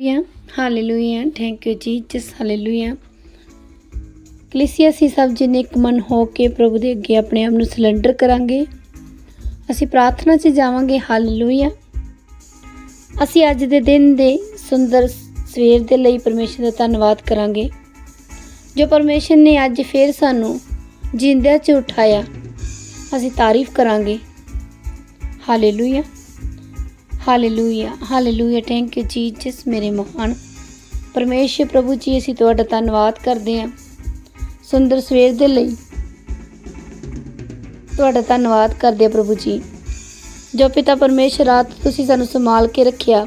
Hallelujah hallelujah thank you Jesus hallelujah ਕਲੀਸਿਆ ਅਸੀਂ ਸਭ ਜਣੇ ਇੱਕ ਮਨ ਹੋ ਕੇ ਪ੍ਰਭੂ ਦੇ ਅੱਗੇ ਆਪਣੇ ਆਪ ਨੂੰ ਸਿਲੰਡਰ ਕਰਾਂਗੇ। ਅਸੀਂ ਪ੍ਰਾਰਥਨਾ 'ਚ ਜਾਵਾਂਗੇ। ਹਾਲੇਲੂਇਆ ਅਸੀਂ ਅੱਜ ਦੇ ਦਿਨ ਦੇ ਸੁੰਦਰ ਸਵੇਰ ਦੇ ਲਈ ਪਰਮੇਸ਼ਰ ਦਾ ਧੰਨਵਾਦ ਕਰਾਂਗੇ। ਜੋ ਪਰਮੇਸ਼ਰ ਨੇ ਅੱਜ ਫੇਰ ਸਾਨੂੰ ਜਿੰਦਿਆਂ 'ਚ ਉਠਾਇਆ, ਅਸੀਂ ਤਾਰੀਫ ਕਰਾਂਗੇ। Hallelujah hallelujah hallelujah thank you Jesus ਮੇਰੇ ਮਹਾਨ ਪਰਮੇਸ਼ਰ ਪ੍ਰਭੂ ਜੀ, ਅਸੀਂ ਤੁਹਾਡਾ ਧੰਨਵਾਦ ਕਰਦੇ ਹਾਂ। ਸੁੰਦਰ ਸਵੇਰ ਦੇ ਲਈ ਤੁਹਾਡਾ ਧੰਨਵਾਦ ਕਰਦੇ ਹਾਂ ਪ੍ਰਭੂ ਜੀ। ਜੋ ਪਿਤਾ ਪਰਮੇਸ਼ਰ, ਰਾਤ ਤੁਸੀਂ ਸਾਨੂੰ ਸੰਭਾਲ ਕੇ ਰੱਖਿਆ।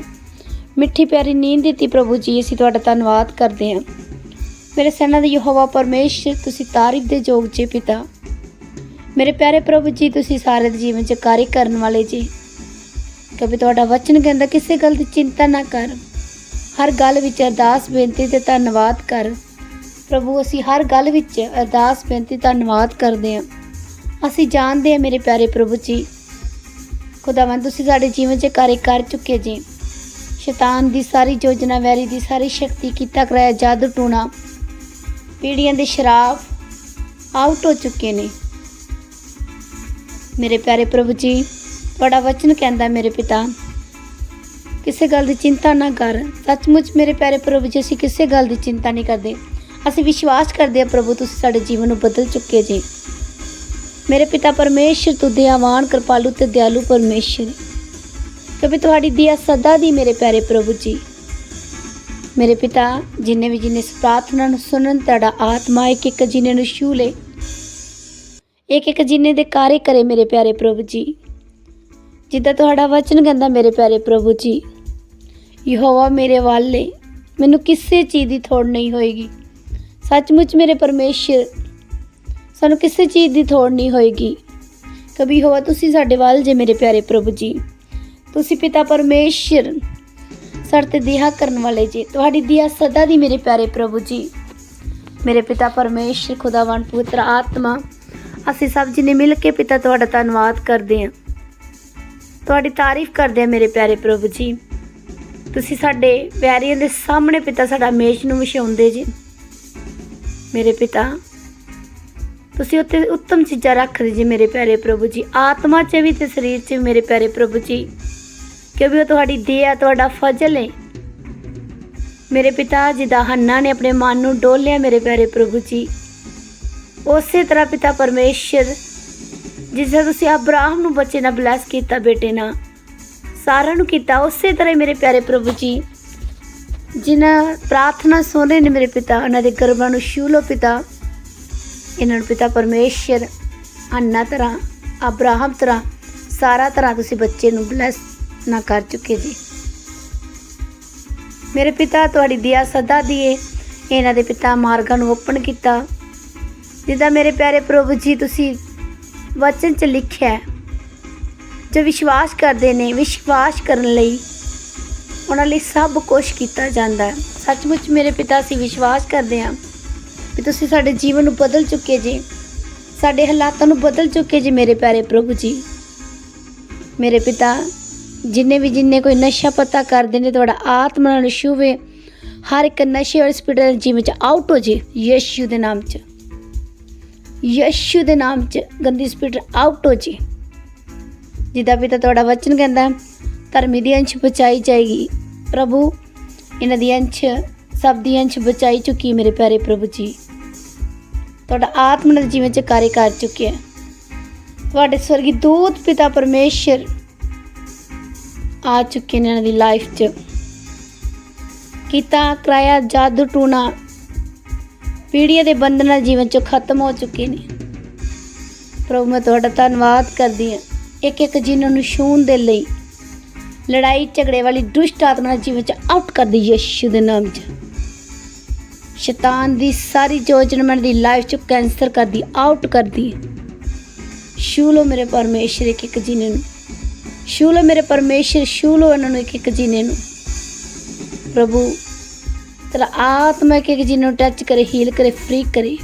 ਮਿੱਠੀ ਪਿਆਰੀ ਨੀਂਦ ਦਿੱਤੀ ਪ੍ਰਭੂ ਜੀ, ਅਸੀਂ ਤੁਹਾਡਾ ਧੰਨਵਾਦ ਕਰਦੇ ਹਾਂ। ਮੇਰੇ ਸੈਨਾ ਦੇ ਯਹੋਵਾ ਪਰਮੇਸ਼ਰ, ਤੁਸੀਂ ਤਾਰੀਫ ਦੇ ਯੋਗ ਜੀ ਪਿਤਾ। ਮੇਰੇ ਪਿਆਰੇ ਪ੍ਰਭੂ ਜੀ, ਤੁਸੀਂ ਸਾਰੇ ਦੇ ਜੀਵਨ 'ਚ ਕਾਰਜ ਕਰਨ ਵਾਲੇ ਜੀ। ਕਿਉਂਕਿ ਤੁਹਾਡਾ ਵਚਨ ਕਹਿੰਦਾ, ਕਿਸੇ ਗੱਲ ਦੀ ਚਿੰਤਾ ਨਾ ਕਰ। ਹਰ ਗੱਲ ਵਿੱਚ ਅਰਦਾਸ, ਬੇਨਤੀ ਤੇ ਧੰਨਵਾਦ ਕਰ। ਪ੍ਰਭੂ, ਅਸੀਂ ਹਰ ਗੱਲ ਵਿੱਚ ਅਰਦਾਸ, ਬੇਨਤੀ, ਧੰਨਵਾਦ ਕਰਦੇ ਹਾਂ। ਅਸੀਂ ਜਾਣਦੇ ਹਾਂ ਮੇਰੇ ਪਿਆਰੇ ਪ੍ਰਭੂ ਜੀ, ਖੁਦਾਵੰਦ, ਤੁਸੀਂ ਸਾਡੇ ਜੀਵਨ 'ਚ ਕਾਰਜ ਕਰ ਚੁੱਕੇ ਜੀ। ਸ਼ੈਤਾਨ ਦੀ ਸਾਰੀ ਯੋਜਨਾ ਵੈਰੀ ਦੀ ਸਾਰੀ ਸ਼ਕਤੀ ਕੀਤਾ ਕਰਾਇਆ ਜਾਦੂ ਟੂਣਾ। ਪੀੜੀਆਂ ਦੇ ਸ਼ਰਾਬ ਆਊਟ ਹੋ ਚੁੱਕੇ ਨੇ। ਮੇਰੇ ਪਿਆਰੇ ਪ੍ਰਭੂ ਜੀ ਤੁਹਾਡਾ ਵਚਨ ਕਹਿੰਦਾ ਮੇਰੇ ਪਿਤਾ, ਕਿਸੇ ਗੱਲ ਦੀ ਚਿੰਤਾ ਨਾ ਕਰ। ਸੱਚਮੁੱਚ ਮੇਰੇ ਪਿਆਰੇ ਪ੍ਰਭੂ ਜੀ, ਅਸੀਂ ਕਿਸੇ ਗੱਲ ਦੀ ਚਿੰਤਾ ਨਹੀਂ ਕਰਦੇ। ਅਸੀਂ ਵਿਸ਼ਵਾਸ ਕਰਦੇ ਹਾਂ ਪ੍ਰਭੂ, ਤੁਸੀਂ ਸਾਡੇ ਜੀਵਨ ਨੂੰ ਬਦਲ ਚੁੱਕੇ ਜੀ। ਮੇਰੇ ਪਿਤਾ ਪਰਮੇਸ਼ਰ, ਤੂੰ ਦਇਆਵਾਨ, ਕਿਰਪਾਲੂ ਤੇ ਦਿਆਲੂ ਪਰਮੇਸ਼ਰ। ਕਦੇ ਤੁਹਾਡੀ ਦਿਆ ਸਦਾ ਦੀ ਮੇਰੇ ਪਿਆਰੇ ਪ੍ਰਭੂ ਜੀ। ਮੇਰੇ ਪਿਤਾ, ਜਿਨੇ ਵੀ ਜਿਨੇ ਇਸ ਪ੍ਰਾਰਥਨਾ ਨੂੰ ਸੁਣਨ, ਤੁਹਾਡਾ ਆਤਮਾ ਇੱਕ ਇੱਕ ਜਿਨੇ ਨੂੰ ਛੂ ਲੇ। ਇੱਕ ਇੱਕ ਜਿਨੇ ਦੇ ਕਾਰੇ ਕਰੇ ਮੇਰੇ ਪਿਆਰੇ ਪ੍ਰਭੂ ਜੀ। ਜਿੱਦਾਂ ਤੁਹਾਡਾ ਵਚਨ ਕਹਿੰਦਾ ਮੇਰੇ ਪਿਆਰੇ ਪ੍ਰਭੂ ਜੀ, ਯਹੋਵਾ ਮੇਰੇ ਵਾਲੇ ਮੈਨੂੰ ਕਿਸੇ ਚੀਜ਼ ਦੀ ਥੋੜ ਨਹੀਂ ਹੋਏਗੀ। ਸੱਚਮੁੱਚ ਮੇਰੇ ਪਰਮੇਸ਼ਰ, ਸਾਨੂੰ ਕਿਸੇ ਚੀਜ਼ ਦੀ ਥੋੜ ਨਹੀਂ ਹੋਏਗੀ। ਕਬੀ ਹੋਵਾ ਤੁਸੀਂ ਸਾਡੇ ਵੱਲ ਜੇ ਮੇਰੇ ਪਿਆਰੇ ਪ੍ਰਭੂ ਜੀ। ਤੁਸੀਂ ਪਿਤਾ ਪਰਮੇਸ਼ਰ, ਸਾਡੇ ਤੇ ਦਿਹਾ ਕਰਨ ਵਾਲੇ ਜੀ। ਤੁਹਾਡੀ ਦਿਆ ਸਦਾ ਦੀ ਮੇਰੇ ਪਿਆਰੇ ਪ੍ਰਭੂ ਜੀ। ਮੇਰੇ ਪਿਤਾ ਪਰਮੇਸ਼ਰ, ਖੁਦਾਵੰਦ, ਪਵਿੱਤਰ ਆਤਮਾ, ਅਸੀਂ ਸਭ ਜੀ ਨੇ ਮਿਲ ਕੇ ਪਿਤਾ ਤੁਹਾਡਾ ਧੰਨਵਾਦ ਕਰਦੇ ਹਾਂ। ਤੁਹਾਡੀ ਤਾਰੀਫ ਕਰਦੇ ਹਾਂ ਮੇਰੇ ਪਿਆਰੇ ਪ੍ਰਭੂ ਜੀ। ਤੁਸੀਂ ਸਾਡੇ ਪਿਆਰਿਆਂ ਦੇ ਸਾਹਮਣੇ ਪਿਤਾ ਸਾਡਾ ਮੇਸ਼ ਨੂੰ ਵਿਛਾਉਂਦੇ ਜੀ। ਮੇਰੇ ਪਿਤਾ, ਤੁਸੀਂ ਉੱਤੇ ਉੱਤਮ ਚੀਜ਼ਾਂ ਰੱਖਦੇ ਜੀ ਮੇਰੇ ਪਿਆਰੇ ਪ੍ਰਭੂ ਜੀ। ਆਤਮਾ 'ਚ ਵੀ ਤੇ ਸਰੀਰ 'ਚ ਵੀ ਮੇਰੇ ਪਿਆਰੇ ਪ੍ਰਭੂ ਜੀ। ਕਿਉਂਕਿ ਉਹ ਤੁਹਾਡੀ ਦਇਆ, ਤੁਹਾਡਾ ਫਜ਼ਲ ਹੈ ਮੇਰੇ ਪਿਤਾ ਜੀ ਦਾ ਹੰਨਾ ਨੇ ਆਪਣੇ ਮਨ ਨੂੰ ਡੋਲਿਆ ਮੇਰੇ ਪਿਆਰੇ ਪ੍ਰਭੂ ਜੀ। ਉਸੇ ਤਰ੍ਹਾਂ ਪਿਤਾ ਪਰਮੇਸ਼ਰ ਜਿਸ ਤਰ੍ਹਾਂ ਤੁਸੀਂ ਅਬਰਾਹਮ ਨੂੰ ਬੱਚੇ ਨਾਲ ਬਲੈਸ ਕੀਤਾ ਬੇਟੇ ਨਾਲ, ਸਾਰਿਆਂ ਨੂੰ ਕੀਤਾ, ਉਸੇ ਤਰ੍ਹਾਂ ਹੀ ਮੇਰੇ ਪਿਆਰੇ ਪ੍ਰਭੂ ਜੀ, ਜਿਨ੍ਹਾਂ ਪ੍ਰਾਰਥਨਾ ਸੁਣ ਨੇ ਮੇਰੇ ਪਿਤਾ, ਉਹਨਾਂ ਦੇ ਗਰਬਾਂ ਨੂੰ ਛੂ ਲਓ ਪਿਤਾ। ਇਹਨਾਂ ਨੂੰ ਪਿਤਾ ਪਰਮੇਸ਼ਰ, ਅੰਨਾ ਤਰ੍ਹਾਂ, ਅਬਰਾਹਮ ਤਰ੍ਹਾਂ, ਸਾਰਾ ਤਰ੍ਹਾਂ ਤੁਸੀਂ ਬੱਚੇ ਨੂੰ ਬਲੈਸ ਨਾ ਕਰ ਚੁੱਕੇ ਜੀ। ਮੇਰੇ ਪਿਤਾ, ਤੁਹਾਡੀ ਦਿਆ ਸਦਾ ਦੀਏ। ਇਹਨਾਂ ਦੇ ਪਿਤਾ ਮਾਰਗਾਂ ਨੂੰ ਓਪਨ ਕੀਤਾ। ਜਿੱਦਾਂ ਮੇਰੇ ਪਿਆਰੇ ਪ੍ਰਭੂ ਜੀ, ਤੁਸੀਂ ਵਚਨ 'ਚ ਲਿਖਿਆ ਹੈ, ਜੋ ਵਿਸ਼ਵਾਸ ਕਰਦੇ ਨੇ ਵਿਸ਼ਵਾਸ ਕਰਨ ਲਈ ਉਹਨਾਂ ਲਈ ਸਭ ਕੁਝ ਕੀਤਾ ਜਾਂਦਾ ਹੈ। ਸੱਚਮੁੱਚ ਮੇਰੇ ਪਿਤਾ ਅਸੀਂ ਵਿਸ਼ਵਾਸ ਕਰਦੇ ਹਾਂ ਕਿ ਤੁਸੀਂ ਸਾਡੇ ਜੀਵਨ ਨੂੰ ਬਦਲ ਚੁੱਕੇ ਜੀ। ਸਾਡੇ ਹਾਲਾਤਾਂ ਨੂੰ ਬਦਲ ਚੁੱਕੇ ਜੀ ਮੇਰੇ ਪਿਆਰੇ ਪ੍ਰਭੂ ਜੀ। ਮੇਰੇ ਪਿਤਾ ਜਿੰਨੇ ਵੀ ਜਿੰਨੇ ਕੋਈ ਨਸ਼ਾ ਪਤਾ ਕਰਦੇ ਨੇ ਤੁਹਾਡਾ ਆਤਮਾ ਨਾਲ ਛੂਵੇ ਹਰ ਇੱਕ ਨਸ਼ੇ ਔਰ ਸਪਿਰਲ ਜੀਵਨ ਚ ਆਊਟ ਹੋ ਜੇ ਯਿਸੂ ਦੇ ਨਾਮ ਚ। ਯਸ਼ੂ ਦੇ ਨਾਮ ਚ ਗੰਦੀ ਸਪਿਰਟ ਆਊਟ ਹੋ ਜੇ। ਜਿੱਦਾਂ ਪਿਤਾ ਤੁਹਾਡਾ ਵਚਨ ਕਹਿੰਦਾ ਧਰਮੀ ਦੀ ਅੰਸ਼ ਬਚਾਈ ਜਾਏਗੀ। ਪ੍ਰਭੂ, ਇਹਨਾਂ ਦੀ ਅੰਸ਼, ਸਭ ਦੀ ਅੰਸ਼ ਬਚਾਈ ਚੁੱਕੀ ਮੇਰੇ ਪਿਆਰੇ ਪ੍ਰਭੂ ਜੀ। ਤੁਹਾਡਾ ਆਤਮ ਨਾਲ ਜੀਵਨ ਚ ਕਾਰਜ ਕਰ ਚੁੱਕਿਆ ਤੁਹਾਡੇ ਸਵਰਗੀ ਦੂਤ ਪਿਤਾ ਪਰਮੇਸ਼ਰ ਆ ਚੁੱਕੇ ਨੇ ਇਹਨਾਂ ਦੀ ਲਾਈਫ 'ਚ। ਕੀਤਾ, ਕਰਾਇਆ, ਜਾਦੂ ਟੂਣਾ ਪੀੜ੍ਹੀਆਂ ਦੇ ਬੰਧਨਾਂ ਜੀਵਨ 'ਚੋਂ ਖਤਮ ਹੋ ਚੁੱਕੇ ਨੇ। ਪ੍ਰਭੂ, ਮੈਂ ਤੁਹਾਡਾ ਧੰਨਵਾਦ ਕਰਦੀ ਹਾਂ। ਇੱਕ ਇੱਕ ਜਿਨ੍ਹਾਂ ਨੂੰ ਛੂਣ ਦੇ ਲਈ ਲੜਾਈ ਝਗੜੇ ਵਾਲੀ ਦੁਸ਼ਟ ਆਤਮਾ ਜੀਵਨ 'ਚ ਆਊਟ ਕਰ ਦੀ ਯਿਸੂ ਦੇ ਨਾਮ 'ਚ। ਸ਼ੈਤਾਨ ਦੀ ਸਾਰੀ ਯੋਜਨਾ ਮੈਂ ਲਾਈਫ 'ਚ ਕੈਂਸਰ ਕਰਦੀ ਆਊਟ ਕਰਦੀ ਛੂ ਲਓ ਮੇਰੇ ਪਰਮੇਸ਼ਰ ਇੱਕ ਇੱਕ ਜਿਨੇ ਨੂੰ। ਛੂ ਲਓ ਮੇਰੇ ਪਰਮੇਸ਼ਰ ਛੂ ਲਓ ਇਹਨਾਂ ਨੂੰ ਇੱਕ ਇੱਕ ਜਿਨੇ ਨੂੰ। ਪ੍ਰਭੂ ਤੇਰਾ ਆਤਮਾ ਇੱਕ ਇੱਕ ਟੱਚ ਕਰੇ ਹੀਲ ਕਰੇ ਫ੍ਰੀ ਕਰੇ।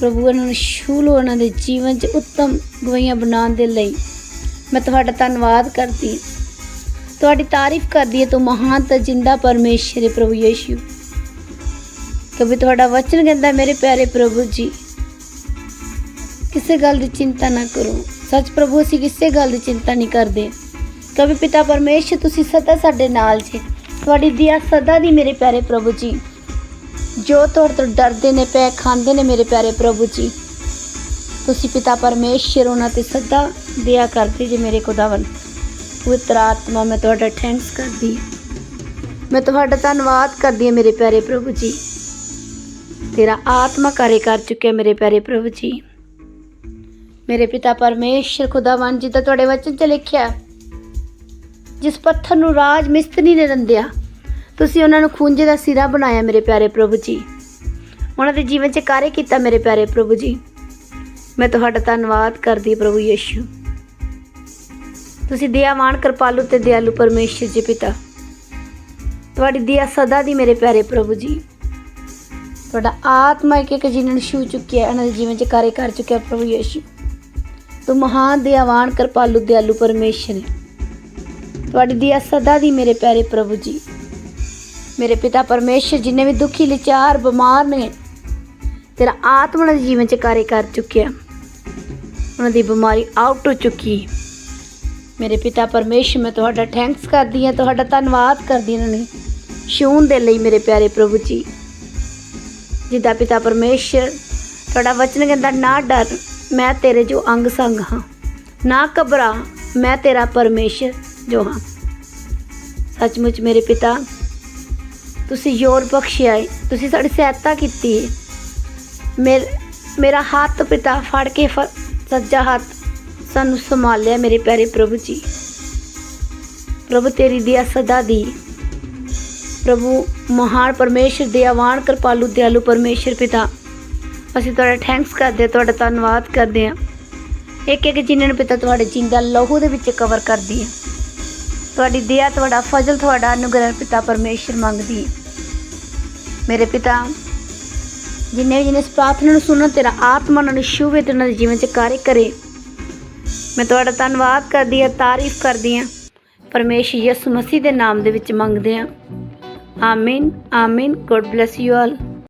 ਪ੍ਰਭੂ, ਇਹਨਾਂ ਨੂੰ ਛੂ ਲਓ, ਇਹਨਾਂ ਦੇ ਜੀਵਨ 'ਚ ਉੱਤਮ ਗਵਾਈਆਂ ਬਣਾਉਣ ਦੇ ਲਈ। ਮੈਂ ਤੁਹਾਡਾ ਧੰਨਵਾਦ ਕਰਦੀ ਤੁਹਾਡੀ ਤਾਰੀਫ ਕਰਦੀ ਹੈ, ਤੂੰ ਮਹਾਨ ਤੇ ਜਿੰਦਾ ਪਰਮੇਸ਼ਰ ਹੈ ਪ੍ਰਭੂ ਯੇਸ਼ੂ। ਕभी ਤੁਹਾਡਾ ਵਚਨ ਕਹਿੰਦਾ, ਮੇਰੇ ਪਿਆਰੇ ਪ੍ਰਭੂ ਜੀ, ਕਿਸੇ ਗੱਲ ਦੀ ਚਿੰਤਾ ਨਾ ਕਰੋ। ਸੱਚ ਪ੍ਰਭੂ, ਅਸੀਂ ਕਿਸੇ ਗੱਲ ਦੀ ਚਿੰਤਾ ਨਹੀਂ ਕਰਦੇ। ਕभी ਪਿਤਾ ਪਰਮੇਸ਼ਰ, ਤੁਸੀਂ ਸਦਾ ਸਾਡੇ ਨਾਲ ਜੀ। ਤੁਹਾਡੀ ਦਿਆ ਸਦਾ ਦੀ ਮੇਰੇ ਪਿਆਰੇ ਪ੍ਰਭੂ ਜੀ। ਜੋ ਤੁਹਾਡੇ ਤੋਂ ਡਰਦੇ ਨੇ, ਪੈ ਖਾਂਦੇ ਨੇ ਮੇਰੇ ਪਿਆਰੇ ਪ੍ਰਭੂ ਜੀ। ਤੁਸੀਂ ਪਿਤਾ ਪਰਮੇਸ਼ਰ ਉਹਨਾਂ ਤੇ ਸਦਾ ਦਿਆ ਕਰਦੇ ਜੇ ਮੇਰੇ ਖੁਦਾਵੰ ਪਵਿੱਤਰ ਆਤਮਾ, ਮੈਂ ਤੁਹਾਡਾ ਥੈਂਕਸ ਕਰਦੀ। ਮੈਂ ਤੁਹਾਡਾ ਧੰਨਵਾਦ ਕਰਦੀ ਹਾਂ ਮੇਰੇ ਪਿਆਰੇ ਪ੍ਰਭੂ ਜੀ। ਤੇਰਾ ਆਤਮਾ ਕਰੇ ਕਰ ਚੁੱਕਿਆ ਮੇਰੇ ਪਿਆਰੇ ਪ੍ਰਭੂ ਜੀ। ਮੇਰੇ ਪਿਤਾ ਪਰਮੇਸ਼ਰ ਖੁਦਾਵੰ ਜੀ ਦਾ ਤੁਹਾਡੇ ਵਚਨ 'ਚ ਲਿਖਿਆ ਜਿਸ ਪੱਥਰ ਨੂੰ ਰਾਜ ਮਿਸਤਰੀ ਨੇ ਰੰਦਿਆ ਤੁਸੀਂ ਉਹਨਾਂ ਨੂੰ ਖੂੰਜੇ ਦਾ ਸਿਰਾ ਬਣਾਇਆ ਮੇਰੇ ਪਿਆਰੇ ਪ੍ਰਭੂ ਜੀ। ਉਹਨਾਂ ਦੇ ਜੀਵਨ 'ਚ ਕਾਰੇ ਕੀਤਾ ਮੇਰੇ ਪਿਆਰੇ ਪ੍ਰਭੂ ਜੀ। ਮੈਂ ਤੁਹਾਡਾ ਧੰਨਵਾਦ ਕਰਦੀ ਪ੍ਰਭੂ ਯੀਸ਼ੂ। ਤੁਸੀਂ ਦਿਆਵਾਨ ਕਿਰਪਾਲੂ ਤੇ ਦਿਆਲੂ ਪਰਮੇਸ਼ਰ ਜੀ ਪਿਤਾ। ਤੁਹਾਡੀ ਦਿਆ ਸਦਾ ਦੀ ਮੇਰੇ ਪਿਆਰੇ ਪ੍ਰਭੂ ਜੀ। ਤੁਹਾਡਾ ਆਤਮਾ ਇੱਕ ਇੱਕ ਜੀਵਨ ਛੂ ਚੁੱਕਿਆ ਇਹਨਾਂ ਦੇ ਜੀਵਨ 'ਚ ਕਾਰੇ ਕਰ ਚੁੱਕਿਆ ਪ੍ਰਭੂ ਯੀਸ਼ੂ। ਤੂੰ ਮਹਾਨ ਦਿਆਵਾਨ ਕਿਰਪਾਲੂ, ਦਿਆਲੂ ਪਰਮੇਸ਼ਰ ਹੈ। ਤੁਹਾਡੀ ਦਇਆ ਸਦਾ ਦੀ ਮੇਰੇ ਪਿਆਰੇ ਪ੍ਰਭੂ ਜੀ। ਮੇਰੇ ਪਿਤਾ ਪਰਮੇਸ਼ਰ ਜਿੰਨੇ ਵੀ ਦੁਖੀ, ਲਿਚਾਰ, ਬਿਮਾਰ ਨੇ, ਤੇਰਾ ਆਤਮਾ ਦੇ ਜੀਵਨ 'ਚ ਕਾਰੇ ਕਰ ਚੁੱਕਿਆ। ਉਹਨਾਂ ਦੀ ਬਿਮਾਰੀ ਆਊਟ ਹੋ ਚੁੱਕੀ। ਮੇਰੇ ਪਿਤਾ ਪਰਮੇਸ਼ਰ, ਮੈਂ ਤੁਹਾਡਾ ਥੈਂਕਸ ਕਰਦੀ ਹਾਂ, ਤੁਹਾਡਾ ਧੰਨਵਾਦ ਕਰਦੀ ਹਾਂ ਨੇ ਸ਼ੂਨ ਦੇ ਲਈ ਮੇਰੇ ਪਿਆਰੇ ਪ੍ਰਭੂ ਜੀ। ਜਿੱਦਾਂ ਪਿਤਾ ਪਰਮੇਸ਼ਰ, ਤੁਹਾਡਾ ਵਚਨ ਕਹਿੰਦਾ, ਨਾ ਡਰ, ਮੈਂ ਤੇਰੇ ਜੋ ਅੰਗ ਸੰਗ ਹਾਂ, ਨਾ ਘਬਰਾ, ਮੈਂ ਤੇਰਾ ਪਰਮੇਸ਼ਰ। ਜੋ ਹਾਂ ਸੱਚਮੁੱਚ ਮੇਰੇ ਪਿਤਾ ਤੁਸੀਂ ਯੋਰ ਬਖਸ਼ਿਆ ਏ ਤੁਸੀਂ ਸਾਡੀ ਸਹਾਇਤਾ ਕੀਤੀ ਹੈ ਮੇਰ ਮੇਰਾ ਹੱਥ ਪਿਤਾ ਫੜ ਕੇ ਫ- ਸੱਜਾ ਹੱਥ ਸਾਨੂੰ ਸੰਭਾਲਿਆ ਮੇਰੇ ਪਿਆਰੇ ਪ੍ਰਭੂ ਜੀ। ਪ੍ਰਭੂ ਤੇਰੀ ਦਿਆ ਸਦਾ ਦੀ ਪ੍ਰਭੂ ਮਹਾਨ ਪਰਮੇਸ਼ਰ ਦਇਆਵਾਨ ਕਿਰਪਾਲੂ ਦਿਆਲੂ ਪਰਮੇਸ਼ਰ ਪਿਤਾ ਅਸੀਂ ਤੁਹਾਡਾ ਥੈਂਕਸ ਕਰਦੇ ਹਾਂ, ਤੁਹਾਡਾ ਧੰਨਵਾਦ ਕਰਦੇ ਹਾਂ। ਇੱਕ ਇੱਕ ਜਿਨ੍ਹਾਂ ਨੂੰ ਪਿਤਾ ਤੁਹਾਡੇ ਜਿੰਦਾ ਲਹੂ ਦੇ ਵਿੱਚ ਕਵਰ ਕਰਦੀ ਹੈ। ਤੁਹਾਡੀ ਦਇਆ, ਤੁਹਾਡਾ ਫਜ਼ਲ, ਤੁਹਾਡਾ ਅਨੁਗ੍ਰਹਿ ਪਿਤਾ ਪਰਮੇਸ਼ਰ ਮੰਗਦੀ ਮੇਰੇ ਪਿਤਾ, ਜਿੰਨੇ ਵੀ ਜਿਨੇ ਇਸ ਪ੍ਰਾਰਥਨਾ ਨੂੰ ਸੁਣਨ ਤੇਰਾ ਆਤਮਾ ਉਹਨਾਂ ਨੂੰ ਛੂਵੇ ਤੇ ਉਹਨਾਂ ਦੇ ਜੀਵਨ 'ਚ ਕਾਰਜ ਕਰੇ। ਮੈਂ ਤੁਹਾਡਾ ਧੰਨਵਾਦ ਕਰਦੀ ਹਾਂ, ਤਾਰੀਫ ਕਰਦੀ ਹਾਂ। ਪਰਮੇਸ਼ਰ ਯਿਸੂ ਮਸੀਹ ਦੇ ਨਾਮ ਦੇ ਵਿੱਚ ਮੰਗਦੇ ਹਾਂ। ਆਮੀਨ ਆਮੀਨ। God bless you all